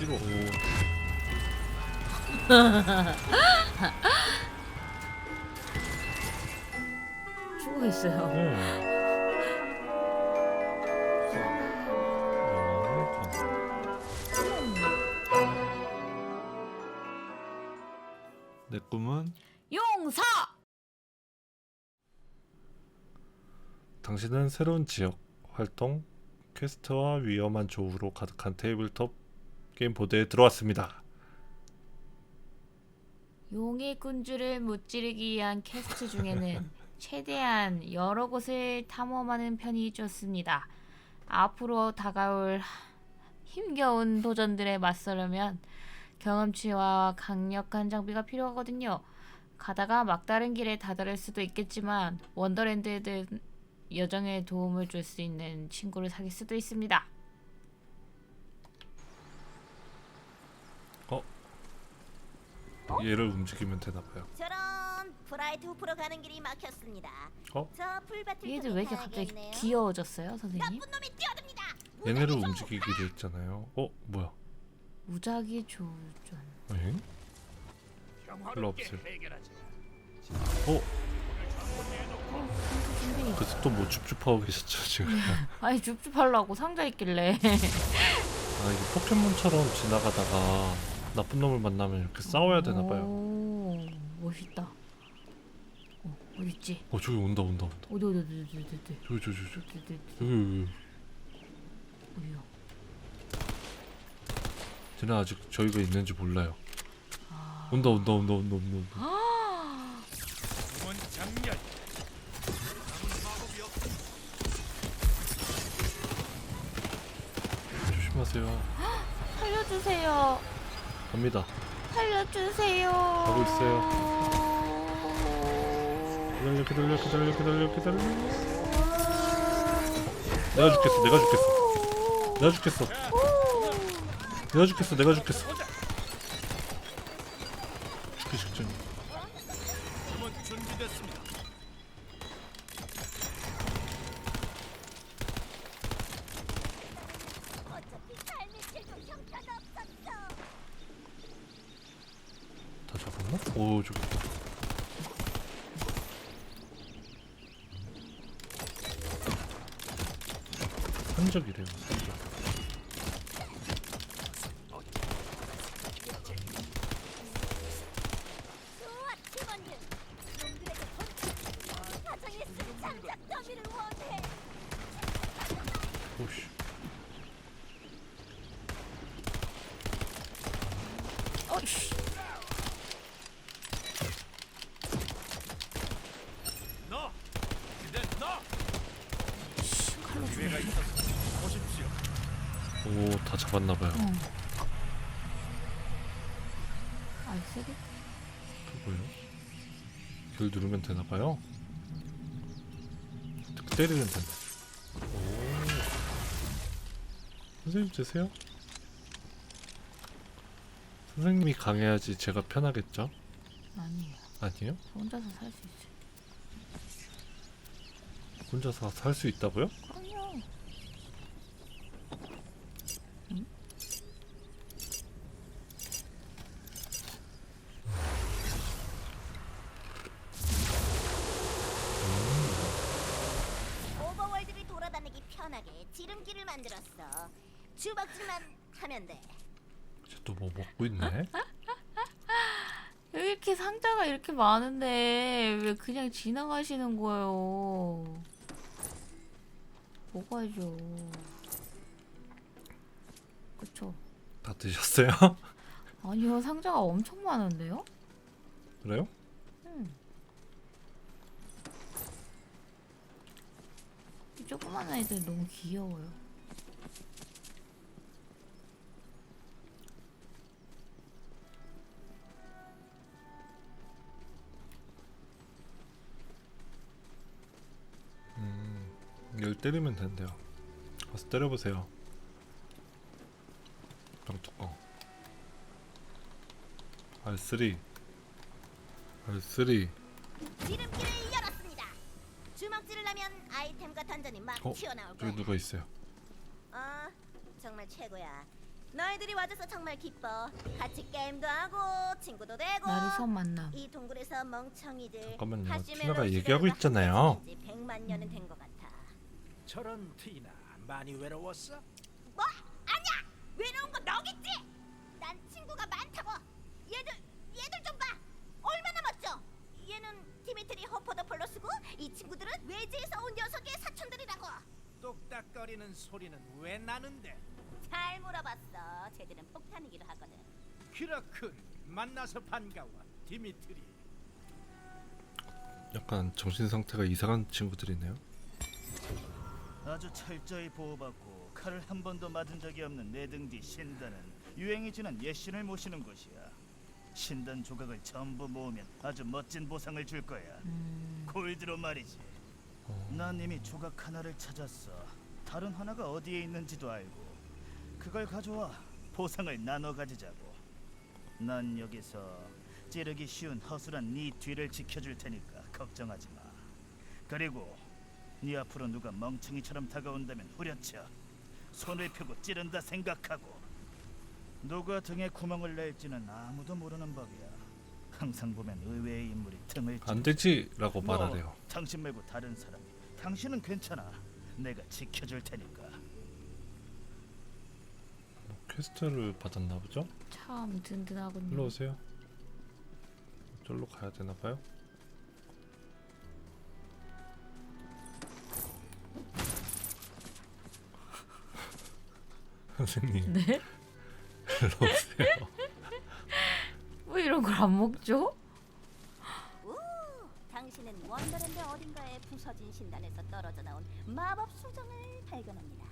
이거 오. 죽어 있어요. 어. 내 꿈은 용사. 당신은 새로운 지역 활동 퀘스트와 위험한 조우로 가득한 테이블톱 게임 보드에 들어왔습니다. 용의 군주를 무찌르기 위한 퀘스트 중에는 최대한 여러 곳을 탐험하는 편이 좋습니다. 앞으로 다가올 힘겨운 도전들에 맞서려면 경험치와 강력한 장비가 필요하거든요. 가다가 막다른 길에 다다를 수도 있겠지만 원더랜드에 여정에 도움을 줄 수 있는 친구를 사귈 수도 있습니다. 얘를 움직이면 되나 봐요. 저런 브라이트 후프로 가는 길이 막혔습니다. 어? 저 풀밭을 얘들 왜 이렇게 갑자기 가야겠네요. 귀여워졌어요, 선생님? 나쁜 놈이 뛰어듭니다. 얘네를 움직이기로 했잖아요. 어 뭐야? 무작위 조전. 엥? 별로 없어요. 어? 그래서 또뭐 줍줍하고 계셨죠 지금? 아니 줍줍하려고 상자 있길래 아 이게 포켓몬처럼 지나가다가 나쁜 놈을 만나면 이렇게 싸워야 되나 봐요. 오, 멋있다. 어, 어디 있지? 어 저기 온다 온다 온다. 어디 어디 어디 어디 어디 어디 저기 저기 저기 어디 어디 어디 저기 여기. 어디요? 쟤네 아직 저희가 있는지 몰라요. 아, 온다 온다 온다 온다 온다. 온다. 아, 하세요. 살려주세요. 갑니다. 살려주세요. 가고 있어요. 기다려 기다려 기다려 기다려 기다려. 내가 죽겠어 내가 죽겠어 내가 죽겠어 내가 죽겠어 내가 죽겠어. 흔적이래요. 흔적. 좋아 팀원들. 놈들에게 본 가정의 승장작 더미를 원해. 오씨. 어이씨. 씨, 칼로 죽여. 오다 잡았나봐요. 어. 아, 세게? 그거요? 길 누르면 되나봐요. 때리면 된다. 오. 선생님 되세요? 선생님이 강해야지 제가 편하겠죠? 아니에요. 아니에요? 저 혼자서 살 수 있어요. 혼자서 살 수 있다고요? 그럼요. 오버월드를 돌아다니기 편하게 지름길을 만들었어. 주먹질만 하면 돼. 이제 또뭐 먹고 있네? 여기 이렇게 상자가 이렇게 많은데 왜 그냥 지나가시는 거예요? 먹어야죠. 그쵸? 다 드셨어요? 아니요, 상자가 엄청 많은데요? 그래요? 음. 이 조그만 아이들 너무 귀여워요. 음, 열 때리면 된대요. 가서 때려보세요. 병뚜껑. R3. R3. 지름길을 하면 아이템과 던전이 막 어? 튀어나올 거야. 저기 누가 있어요? 어, 정말 최고야. 너희들이 와줘서 정말 기뻐. 같이 게임도 하고 친구도 되고. 선 만남. 이 동굴에서 멍청이들 잠깐만요. 하시멜로 티나가 얘기하고 있잖아요. 지 100만 년은 된 것 같아. 저런 티나 많이 외로웠어? 뭐? 아니야. 외로운 건 너겠지. 난 친구가 많다고. 얘들 얘들 좀 봐. 얼마나 멋져. 얘는 디미트리 호포 거리는 소리는 왜 나는데? 잘 물어봤어. 쟤들은 폭탄이기도 하거든. 그렇군 만나서 반가워 디미트리 약간 정신 상태가 이상한 친구들이네요. 아주 철저히 보호받고 칼을 한 번도 맞은 적이 없는 내등뒤 신단은 유행이 지난 옛 신을 모시는 곳이야. 신단 조각을 전부 모으면 아주 멋진 보상을 줄 거야. 음, 골드로 말이지. 어, 난 이미 조각 하나를 찾았어. 다른 하나가 어디에 있는지도 알고. 그걸 가져와 보상을 나눠 가지자고. 난 여기서 찌르기 쉬운 허술한 네 뒤를 지켜줄 테니까 걱정하지 마. 그리고 네 앞으로 누가 멍청이처럼 다가온다면 후려쳐 손을 펴고 찌른다 생각하고 누가 등에 구멍을 낼지는 아무도 모르는 법이야. 항상 보면 의외의 인물이 틈을 안. 되지라고 뭐, 말하래요. 당신 말고 다른 사람. 당신은 괜찮아. 내가 지켜줄 테니까. 뭐 퀘스트를 받았나 보죠? 참 든든하군요. 일로 오세요. 저로 가야 되나 봐요. 선생님. 네? 일로 오세요. 왜 이런 걸 안 먹죠? 우, 당신은 원더랜드 어딘가에 부서진 신단에서 떨어져 나온 마법 수정을 발견합니다.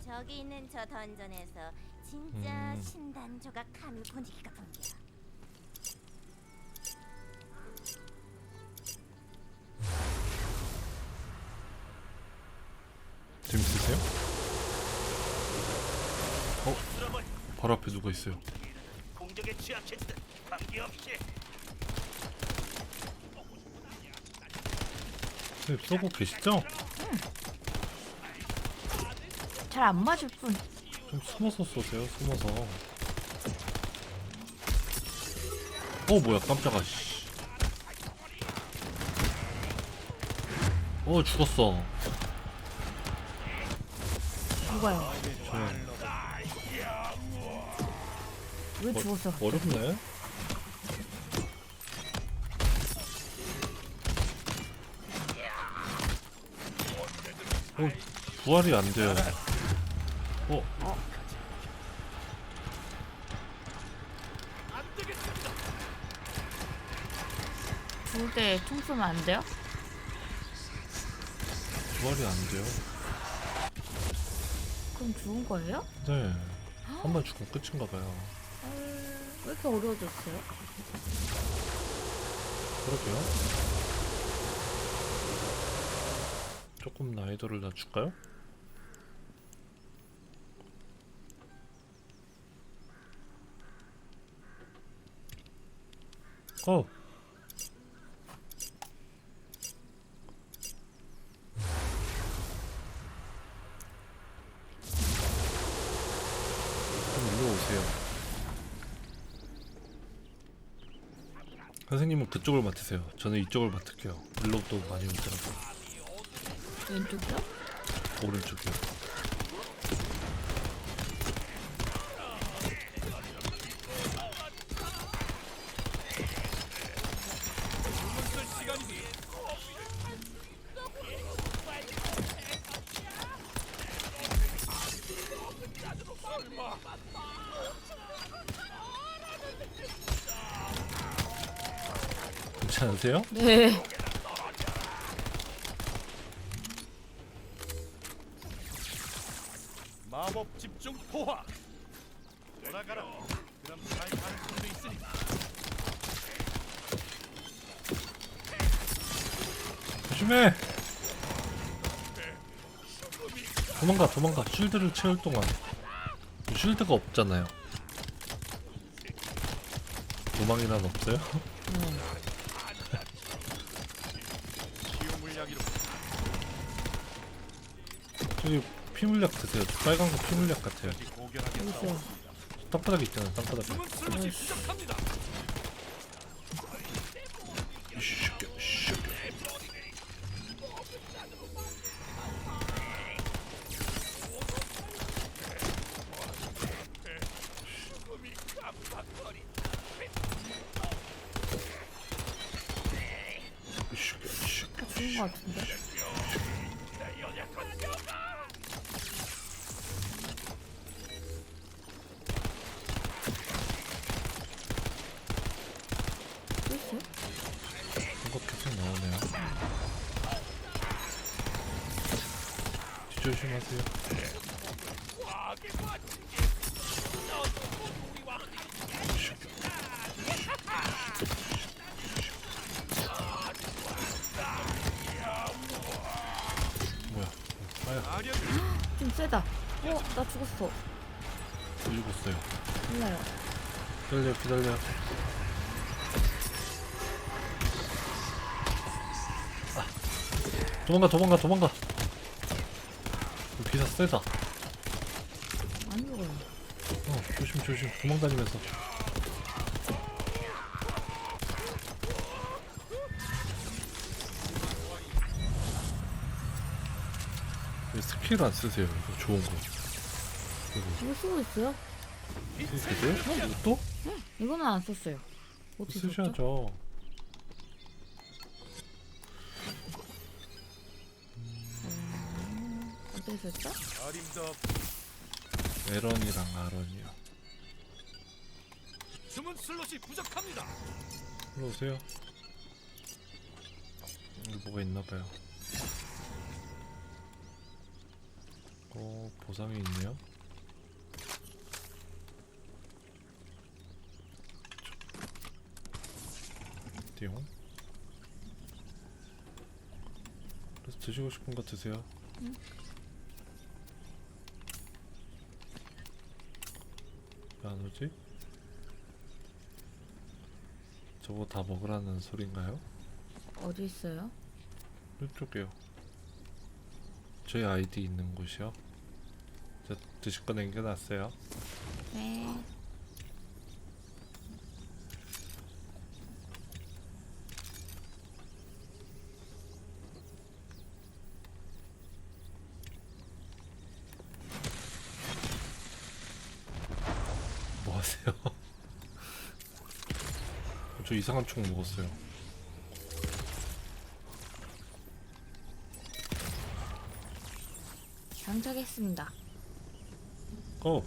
저기 있는 저 던전에서 진짜 음. 신단 조각 한 곤지기가 본겨. 재밌으세요? 어? 바로 앞에 누가 있어요. 공격에 취약해지듯 관계없이 선생님 쏘고 계시죠? 잘 안 맞을 뿐. 좀 숨어서 쏘세요. 숨어서. 어 뭐야 깜짝아 씨. 어 죽었어. 누가요? 저는 왜 죽었어? 어렵네. 어, 부활이 안 돼요. 어, 죽을 때총 쏘면 안 돼요? 부활이 안 돼요. 그럼 죽은 거예요? 네. 한 번 죽으면 끝인가 봐요. 왜 이렇게 어려워졌어요? 그러게요. 조금 난이도를 낮출까요? 고! 좀 일로 오세요. 선생님은 그쪽을 맡으세요. 저는 이쪽을 맡을게요. 일로도 많이 오더라고요. 왼쪽이요? 오른쪽이요. 괜찮으세요? 네. 마법 집중 포화. 돌아가라. 그럼 잘 가능성도 있으니. 조심해! 도망가 쉴드를 채울 동안 쉴드가 없잖아요 도망이란 없어요? 저기 피물약 드세요. 저 빨간 거 피물약 같아요. 있어요. 땅바닥에 있잖아. 땅바닥에. 부 죽은 것 같은데. 이거 계속 나오네요. 조심하세요. 세다. 어, 나 죽었어. 죽었어요. 몰라요. 기다려, 기다려. 아. 도망가, 도망가, 도망가. 기사 세다. 안 죽어요. 어, 조심, 조심. 도망다니면서. 스킬 안 쓰세요? 이거 좋은 거. 이거 이거 쓰고 있어요? 쓰세요? 이거 또? 이거는 안 썼어요. 어떻게 썼죠? 쓰셔야죠. 어떻게 썼죠? 어림도 없. 에런이랑 아런이요. 주문 슬롯이 부족합니다. 일로 오세요. 여기 뭐가 있나 봐요. 보상이 있네요. 띠용. 그래서 드시고 싶은 거 드세요. 왜안 오지? 저거 다 먹으라는 소린가요? 어디 있어요? 이쪽이요. 저희 아이디 있는 곳이요. 저 드실 거 남겨놨어요. 네. 뭐 하세요? 저 이상한 총 먹었어요. 장착했습니다. 어.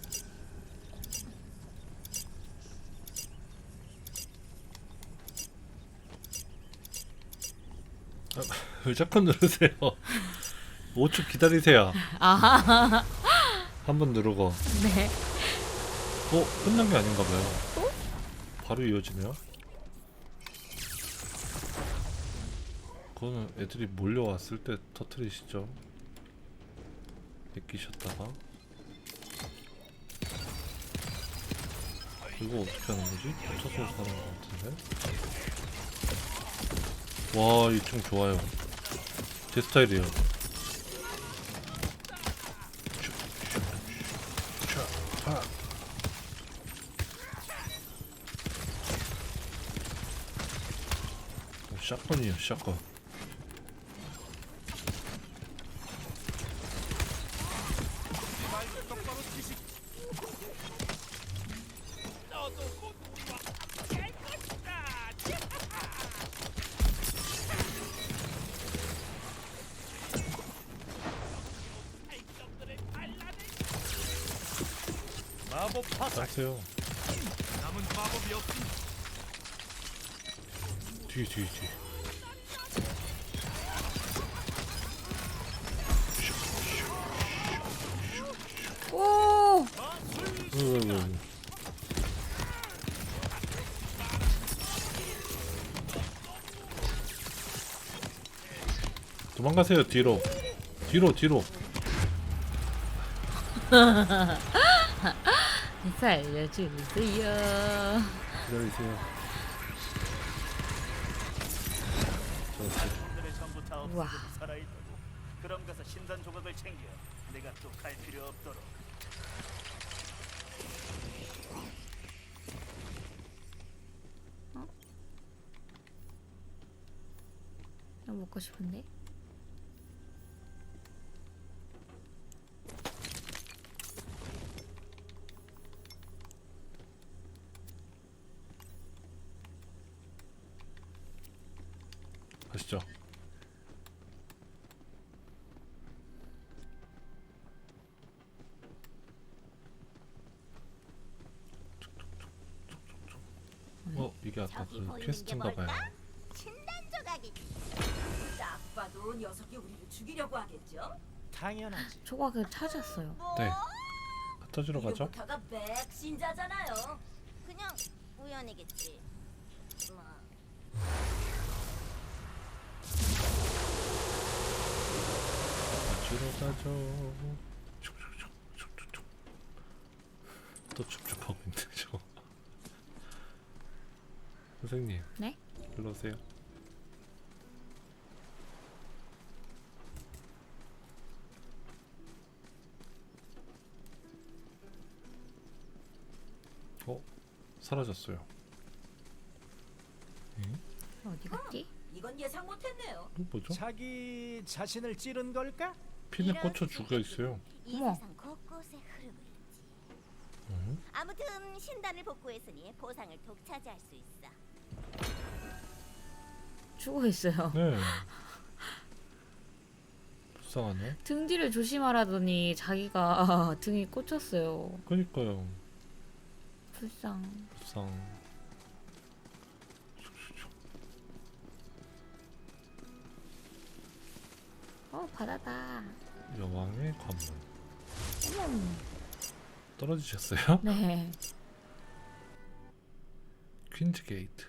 아, 왜 자꾸 누르세요? 5초 기다리세요. 아하. 한번 누르고. 네. 어? 끝난 게 아닌가 봐요. 바로 이어지네요. 그거는 애들이 몰려왔을 때 터트리시죠. 뺏기셨다가. 이거 어떻게 하는 거지? 붙여서 사는 것 같은데? 와, 이 총 좋아요. 제 스타일이에요. 샷건이에요, 샷건. 마법 파사. 따세요. 남은 마법이 없습니다. 뒤, 뒤, 뒤. 오! 으, 으, 으. 도망가세요 뒤로 뒤로 뒤로 살려주세요. 기다리세요 전부 우와. 없어져도 살아있다고 그럼 가서 신단 조각을 챙겨. 내가 또 갈 필요 없도록. 이거 먹고 싶은데. 가시죠. 어 이게 아까 저기 그 보이는 게 퀘스트인가 봐요. 뭘까? 신단 조각이지. 딱 봐도 녀석이 우리를 죽이려고 하겠죠? 당연하지. 조각을 찾았어요. 뭐? 네. 갖다 주러 가죠. 이름부터가 백신자잖아요. 그냥 우연이겠지. 뭐. 주러 가죠. 촉촉촉촉촉촉. 또 촉촉하고 있네 저. 선생님. 네? 일로 오세요. 어? 사라졌어요. 어디 갔지? 이건 예상 못했네요. 이거 뭐죠? 자기 자신을 찌른 걸까? 핀에 이런 꽂혀 죽어 있어요. 이 어머. 세상 곳곳에 흐르고 있지. 음? 아무튼 신단을 복구했으니 보상을 독차지할 수 있어. 죽어 있어요. 네. 불쌍하네. 등 뒤를 조심하라더니 자기가 등이 꽂혔어요. 그니까요. 불쌍. 불쌍. 어 바다다. 여왕의 관문. 어머. 떨어지셨어요? 네. 퀸즈 게이트.